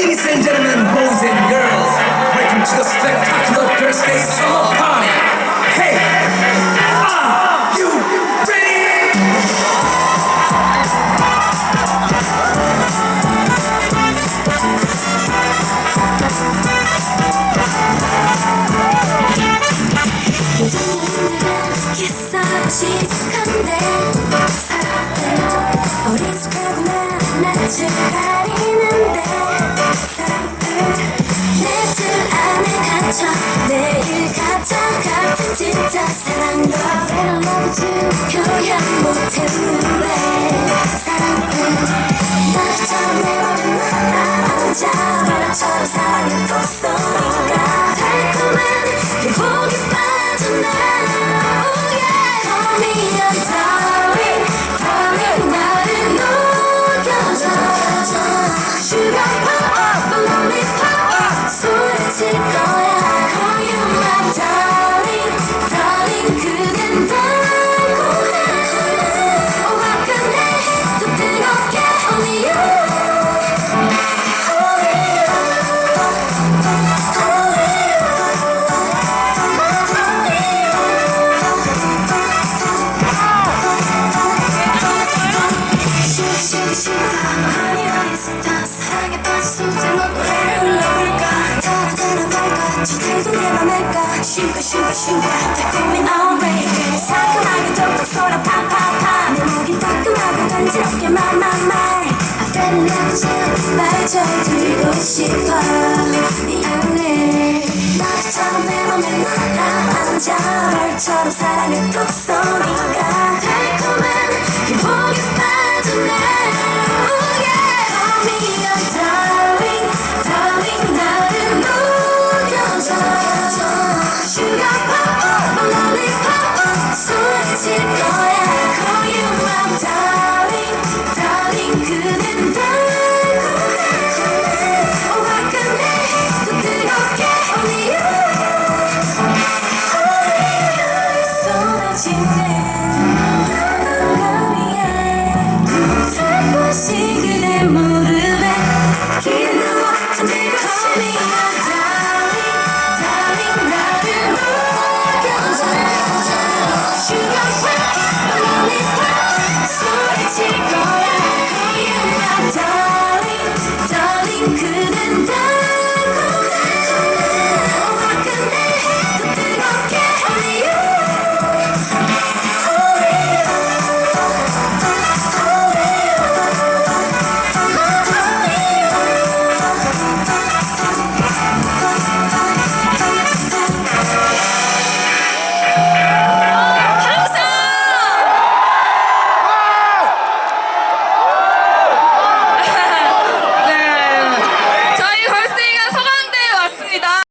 Ladies and gentlemen, boys and girls, welcome to the spectacular birthday summer party. Hey, are you ready? 기싸움직한데 사랑을 어리숙하고 난 낯을 가리 i'm jumble. 사랑에 빠져 소재로 노래를 불러볼까 달아달아 말까 저 달도 내 맘일까 슈가 슈가 슈가 달콤한 outrage 상큼하게 톡톡 쏘라 팡팡팡 내 목이 따끔하고 간지럽게 말말말 앞에는 나지말좀 들고 싶어 미안해 나처럼 내 맘에 날아앉아 벌처럼 사랑에 톡 쏘니까 She's in.